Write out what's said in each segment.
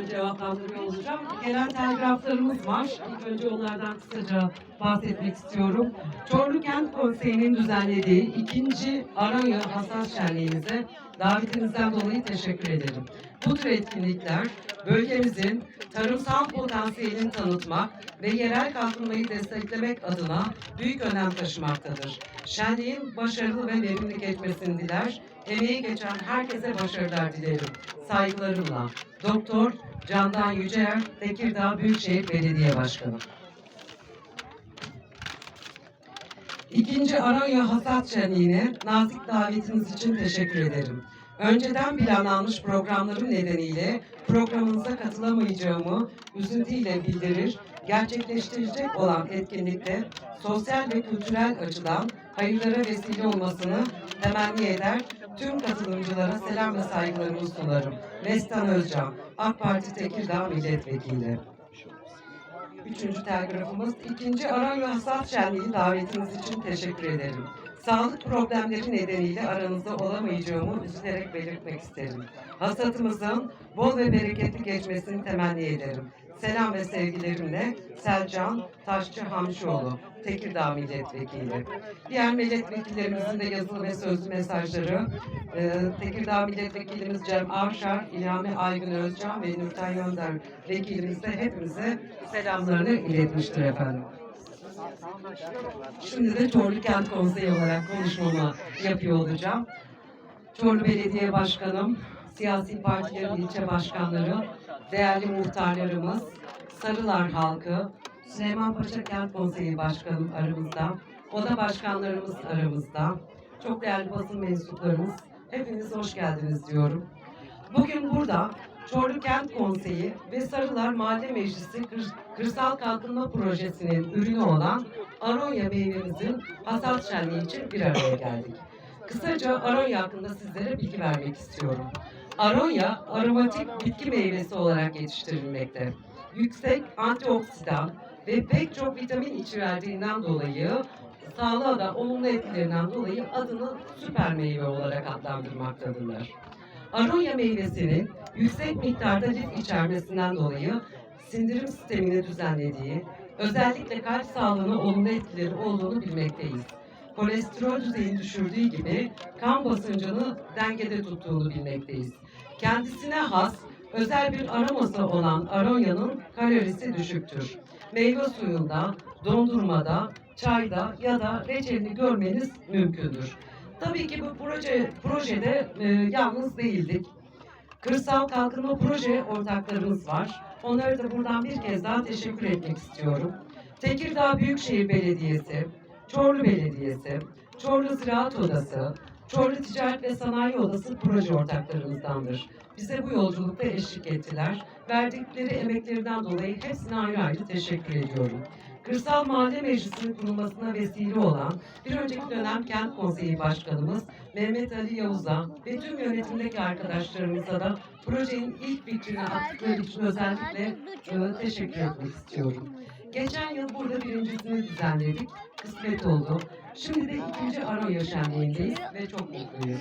soruları cevaplandırıyor olacağım. Gelen telgraflarımız var. İlk önce onlardan kısaca bahsetmek istiyorum. Çorlu Kent Konseyi'nin düzenlediği ikinci Aranya Hassas Şenliğimize davetinizden dolayı teşekkür ederim. Bu tür etkinlikler bölgemizin tarımsal potansiyelini tanıtmak ve yerel kalkınmayı desteklemek adına büyük önem taşımaktadır. Şenliğin başarılı ve verimli geçmesini diler, emeği geçen herkese başarılar dilerim. Saygılarımla Doktor Candan Yüceer, Tekirdağ Büyükşehir Belediye Başkanı. İkinci Aranya Hasat Şenliği'ne nazik davetiniz için teşekkür ederim. Önceden planlanmış programlarım nedeniyle programınıza katılamayacağımı üzüntüyle bildirir, gerçekleştirecek olan etkinlikte sosyal ve kültürel açıdan hayırlara vesile olmasını temenni eder, tüm katılımcılara selam ve saygılarımı sunarım. Mestan Özcan, AK Parti Tekirdağ Milletvekili. Üçüncü telgrafımız, ikinci Aranya Hasat Şenliği davetiniz için teşekkür ederim. Sağlık problemleri nedeniyle aranızda olamayacağımı üzülerek belirtmek isterim. Hasatımızın bol ve bereketli geçmesini temenni ederim. Selam ve sevgilerimle Selcan Taşçı Hamşoğlu, Tekirdağ Milletvekili. Diğer milletvekillerimizin de yazılı ve sözlü mesajları e, Tekirdağ Milletvekilimiz Cem Avşar, İlhami Aygün Özcan ve Nurten Yönder vekilimiz de hepimize selamlarını iletmiştir efendim. Şimdi de Çorlu Kent Konseyi olarak konuşmamı yapıyor olacağım. Çorlu Belediye Başkanım, siyasi partilerin ilçe başkanları, değerli muhtarlarımız, Sarılar halkı, Süleymanpaşa Kent Konseyi Başkanım aramızda, oda başkanlarımız aramızda, çok değerli basın mensuplarımız, hepiniz hoş geldiniz diyorum. Bugün burada Çorlu Kent Konseyi ve Sarılar Mahalle Meclisi Kır- Kırsal Kalkınma Projesi'nin ürünü olan Aronya meyvemizin hasat şenliği için bir araya geldik. Kısaca Aronya hakkında sizlere bilgi vermek istiyorum. Aronya aromatik bitki meyvesi olarak yetiştirilmekte. Yüksek antioksidan ve pek çok vitamin içerdiğinden dolayı sağlığa da olumlu etkilerinden dolayı adını süper meyve olarak adlandırmaktadırlar. Aronya meyvesinin yüksek miktarda lif içermesinden dolayı sindirim sistemini düzenlediği, özellikle kalp sağlığına olumlu etkileri olduğunu bilmekteyiz. Kolesterol düzeyini düşürdüğü gibi kan basıncını dengede tuttuğunu bilmekteyiz. Kendisine has özel bir aroması olan aronyanın kalorisi düşüktür. Meyve suyunda, dondurmada, çayda ya da reçelini görmeniz mümkündür. Tabii ki bu proje projede e, yalnız değildik. Kırsal Kalkınma Proje ortaklarımız var. Onlara da buradan bir kez daha teşekkür etmek istiyorum. Tekirdağ Büyükşehir Belediyesi, Çorlu Belediyesi, Çorlu Ziraat Odası, Çorlu Ticaret ve Sanayi Odası proje ortaklarımızdandır. Bize bu yolculukta eşlik ettiler. Verdikleri emeklerinden dolayı hepsine ayrı ayrı teşekkür ediyorum. Kırsal Mahalle Meclisi'nin kurulmasına vesile olan bir önceki dönem Kent Konseyi Başkanımız Mehmet Ali Yavuz'a ve tüm yönetimdeki arkadaşlarımıza da projenin ilk fikrini attıkları için özellikle e, teşekkür etmek istiyorum. Geçen yıl burada birincisini düzenledik. Kısmet oldu. Şimdi de ikinci Aronya Şenliği'ndeyiz ve çok mutluyuz.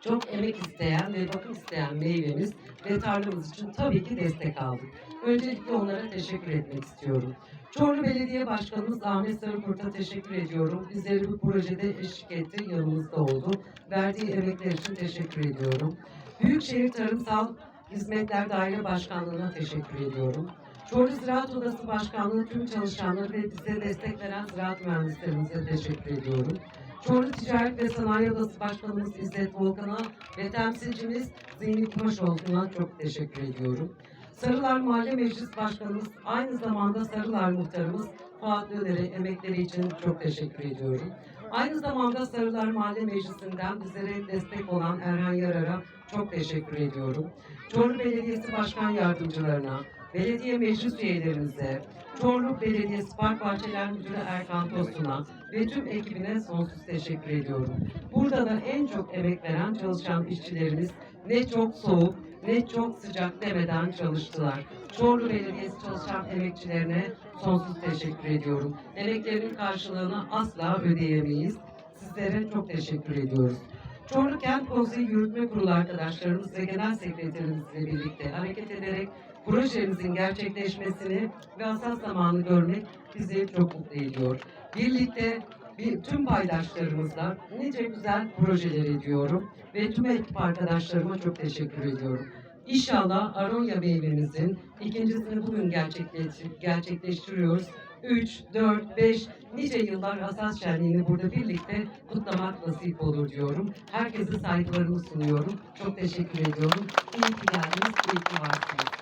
Çok emek isteyen ve bakım isteyen meyvemiz ve tarlamız için tabii ki destek aldık. Öncelikle onlara teşekkür etmek istiyorum. Çorlu Belediye Başkanımız Ahmet Sarıkurt'a teşekkür ediyorum. Bizleri bu projede eşlik etti, yanımızda oldu. Verdiği emekler için teşekkür ediyorum. Büyükşehir Tarımsal Hizmetler Daire Başkanlığı'na teşekkür ediyorum. Çorlu Ziraat Odası Başkanlığı tüm çalışanları ve bize destek veren ziraat mühendislerimize teşekkür ediyorum. Çorlu Ticaret ve Sanayi Odası Başkanımız İzzet Volkan'a ve temsilcimiz Zihni Kumaşoğlu'na çok teşekkür ediyorum. Sarılar Mahalle Meclis Başkanımız, aynı zamanda Sarılar Muhtarımız Fuat Döner'e emekleri için çok teşekkür ediyorum. Aynı zamanda Sarılar Mahalle Meclisi'nden bizlere destek olan Erhan Yarar'a çok teşekkür ediyorum. Çorlu Belediyesi Başkan Yardımcılarına, belediye meclis üyelerimize, Çorlu Belediyesi Park Bahçeler Müdürü Erkan Tosun'a ve tüm ekibine sonsuz teşekkür ediyorum. Burada da en çok emek veren çalışan işçilerimiz ne çok soğuk ne çok sıcak demeden çalıştılar. Çorlu Belediyesi çalışan emekçilerine sonsuz teşekkür ediyorum. Emeklerinin karşılığını asla ödeyemeyiz. Sizlere çok teşekkür ediyoruz. Çorlu Kent Konseyi Yürütme Kurulu arkadaşlarımız ve Genel Sekreterimizle birlikte hareket ederek projemizin gerçekleşmesini ve asas zamanı görmek bizi çok mutlu ediyor. Birlikte bir, tüm paydaşlarımızla nice güzel projeler ediyorum ve tüm ekip arkadaşlarıma çok teşekkür ediyorum. İnşallah Aronya meyvemizin ikincisini bugün gerçekleş- gerçekleştiriyoruz. 3, 4, 5 nice yıllar Asas Şenliği'ni burada birlikte kutlamak nasip olur diyorum. Herkese saygılarımı sunuyorum. Çok teşekkür ediyorum. İyi ki geldiniz, iyi ki varsınız.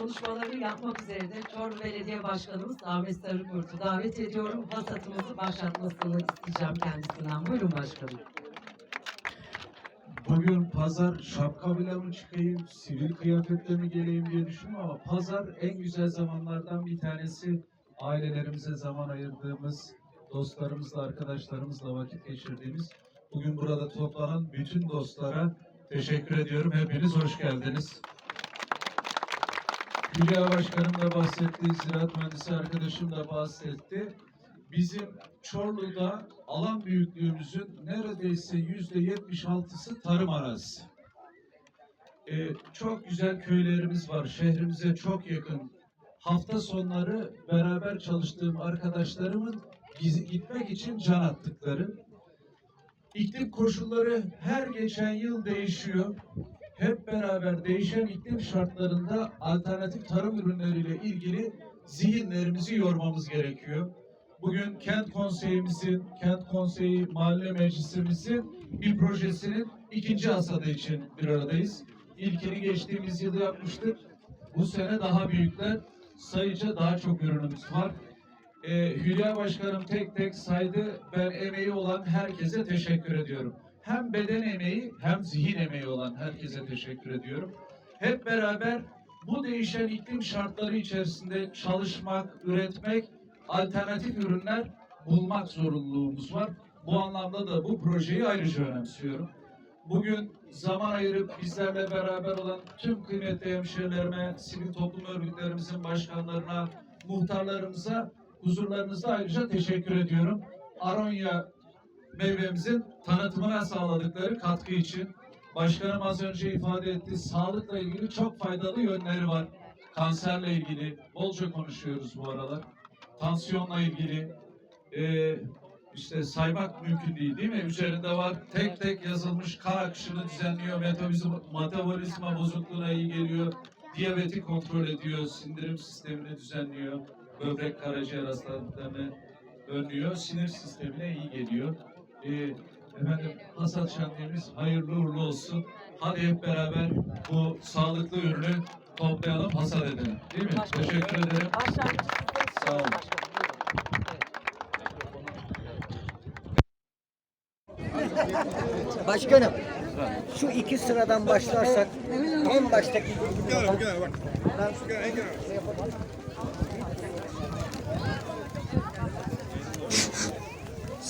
Konuşmaları yapmak üzere de Çorlu Belediye Başkanımız Ahmet Sarıkurt'u davet ediyorum. Hasatımızı başlatmasını isteyeceğim kendisinden. Buyurun başkanım. Bugün pazar şapkayla mı çıkayım, sivil kıyafetle mi geleyim diye düşündüm ama pazar en güzel zamanlardan bir tanesi. Ailelerimize zaman ayırdığımız, dostlarımızla, arkadaşlarımızla vakit geçirdiğimiz. Bugün burada toplanan bütün dostlara teşekkür ediyorum. Hepiniz hoş geldiniz. Hülya Başkanım da bahsetti, ziraat mühendisi arkadaşım da bahsetti. Bizim Çorlu'da alan büyüklüğümüzün neredeyse yüzde yetmiş altısı tarım arazisi. Ee, çok güzel köylerimiz var, şehrimize çok yakın. Hafta sonları beraber çalıştığım arkadaşlarımın gitmek için can attıkları. İklim koşulları her geçen yıl değişiyor. Hep beraber değişen iklim şartlarında alternatif tarım ürünleriyle ilgili zihinlerimizi yormamız gerekiyor. Bugün kent konseyimizin, kent konseyi mahalle meclisimizin bir projesinin ikinci hasadı için bir aradayız. İlkini geçtiğimiz yıl yapmıştık. Bu sene daha büyükler, sayıca daha çok ürünümüz var. Ee, Hülya Başkanım tek tek saydı. Ben emeği olan herkese teşekkür ediyorum. Hem beden emeği hem zihin emeği olan herkese teşekkür ediyorum. Hep beraber bu değişen iklim şartları içerisinde çalışmak, üretmek, alternatif ürünler bulmak zorunluluğumuz var. Bu anlamda da bu projeyi ayrıca önemsiyorum. Bugün zaman ayırıp bizlerle beraber olan tüm kıymetli hemşehrilerime, sivil toplum örgütlerimizin başkanlarına, muhtarlarımıza huzurlarınızda ayrıca teşekkür ediyorum. Aronya meyvemizin tanıtımına sağladıkları katkı için başkanım az önce ifade etti. Sağlıkla ilgili çok faydalı yönleri var. Kanserle ilgili bolca konuşuyoruz bu aralar. Tansiyonla ilgili e, işte saymak mümkün değil değil mi? Üzerinde var tek tek yazılmış kan akışını düzenliyor, metabolizma, metabolizma bozukluğuna iyi geliyor, diyabeti kontrol ediyor, sindirim sistemini düzenliyor, böbrek karaciğer hastalıklarını önlüyor, sinir sistemine iyi geliyor. Ee, efendim hasat şenliğimiz hayırlı uğurlu olsun. Hadi hep beraber bu sağlıklı ürünü toplayalım, hasat edelim. Değil mi? Teşekkür ederim. Sağ olun. Başkanım, şu iki sıradan başlarsak en baştaki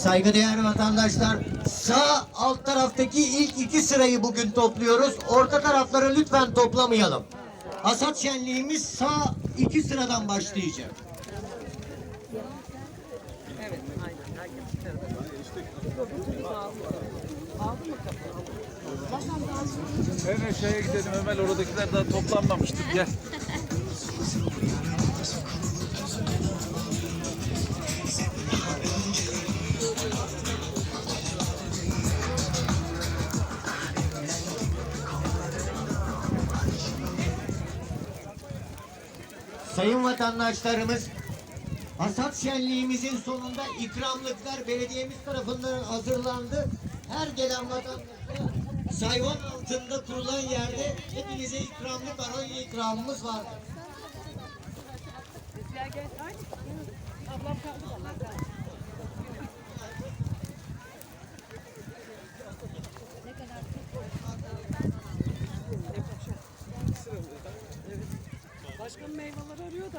Saygıdeğer vatandaşlar, sağ alt taraftaki ilk iki sırayı bugün topluyoruz. Orta tarafları lütfen toplamayalım. Hasat şenliğimiz sağ iki sıradan başlayacak. Hemen şeye gidelim Ömer oradakiler daha toplanmamıştır gel. Sayın vatandaşlarımız, hasat şenliğimizin sonunda ikramlıklar belediyemiz tarafından hazırlandı. Her gelen vatandaşa sayvan altında kurulan yerde hepinize ikramlık aronya ikramımız var. Başkanım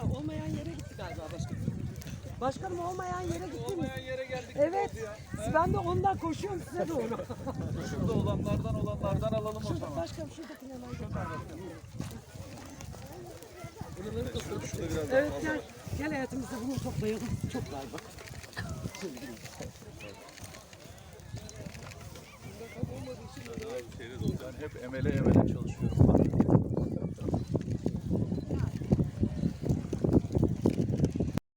da olmayan yere gitti galiba başkanım. Başkanım olmayan yere gitti mi? Olmayan yere geldik. Evet. Ya. Ben de ondan koşuyorum size doğru. Şurada olanlardan olanlardan alalım şurada, o zaman. Başkanım şurada planlar. Buraları Evet gel. Gel hayatımızda bunu toplayalım. Çok var bak. Hep emele emele çalışıyorum.